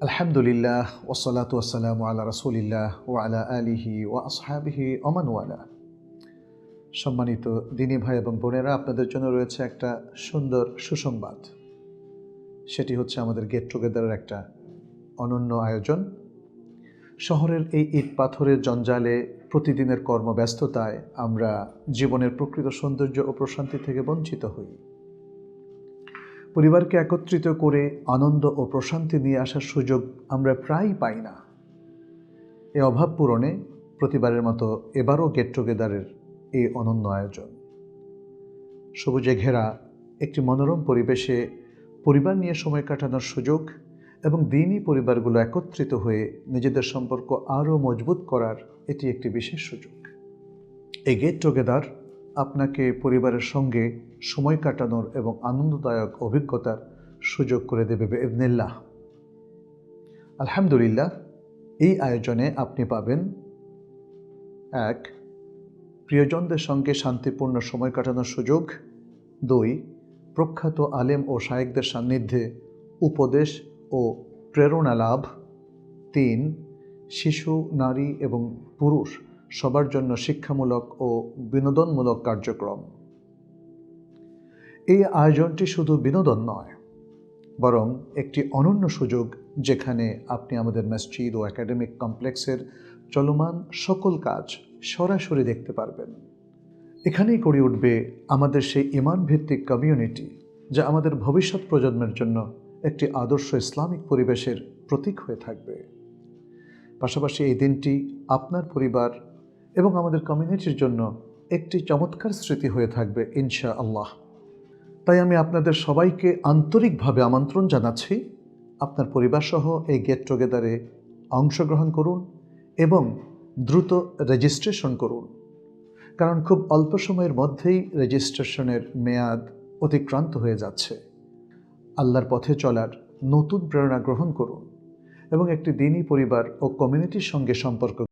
আলহামদুলিল্লাহ ওসলাত ওসালাম আল্লাহ রসুলিল্লাহ ও আলা আলিহি ও আসহাবিহি ওয়ালা। সম্মানিত দিনী ভাই এবং বোনেরা, আপনাদের জন্য রয়েছে একটা সুন্দর সুসংবাদ। সেটি হচ্ছে আমাদের গেট টুগেদারের একটা অনন্য আয়োজন। শহরের এই ইট পাথরের জঞ্জালে প্রতিদিনের কর্মব্যস্ততায় আমরা জীবনের প্রকৃত সৌন্দর্য ও প্রশান্তি থেকে বঞ্চিত হই। পরিবারকে একত্রিত করে আনন্দ ও প্রশান্তি নিয়ে আসার সুযোগ আমরা প্রায়ই পাই না। এ অভাব পূরণে প্রতিবারের মতো এবারও গেট টুগেদারের এই অনন্য আয়োজন। সবুজে ঘেরা একটি মনোরম পরিবেশে পরিবার নিয়ে সময় কাটানোর সুযোগ এবং দিনই পরিবারগুলো একত্রিত হয়ে নিজেদের সম্পর্ক আরও মজবুত করার এটি একটি বিশেষ সুযোগ। এই গেট টুগেদার আপনাকে পরিবারের সঙ্গে সময় কাটানোর এবং আনন্দদায়ক অভিজ্ঞতার সুযোগ করে দেবে ইবনিল্লাহ আলহামদুলিল্লাহ, এই আয়োজনে আপনি পাবেন, এক, প্রিয়জনদের সঙ্গে শান্তিপূর্ণ সময় কাটানোর সুযোগ, দুই, প্রখ্যাত আলেম ও শায়েকদের সান্নিধ্যে উপদেশ ও প্রেরণা লাভ, তিন, শিশু, নারী এবং পুরুষ সবার জন্য শিক্ষামূলক ও বিনোদনমূলক কার্যক্রম। এই আয়োজনটি শুধু বিনোদন নয়, বরং একটি অনন্য সুযোগ যেখানে আপনি আমাদের মসজিদ ও একাডেমিক কমপ্লেক্সের চলমান সকল কাজ সরাসরি দেখতে পারবেন। এখানেই গড়ে উঠবে আমাদের সেই ইমান ভিত্তিক কমিউনিটি যা আমাদের ভবিষ্যৎ প্রজন্মের জন্য একটি আদর্শ ইসলামিক পরিবেশের প্রতীক হয়ে থাকবে। পাশাপাশি এই দিনটি আপনার পরিবার এবং আমাদের কমিউনিটির জন্য একটি চমৎকার স্মৃতি হয়ে থাকবে ইনশা আল্লাহ তাই আমি আপনাদের সবাইকে আন্তরিকভাবে আমন্ত্রণ জানাচ্ছি, আপনার পরিবারসহ এই গেট টুগেদারে অংশগ্রহণ করুন এবং দ্রুত রেজিস্ট্রেশন করুন। কারণ খুব অল্প সময়ের মধ্যেই রেজিস্ট্রেশনের মেয়াদ অতিক্রান্ত হয়ে যাচ্ছে। আল্লাহর পথে চলার নতুন প্রেরণা গ্রহণ করুন এবং একটি দিনই পরিবার ও কমিউনিটির সঙ্গে সম্পর্ক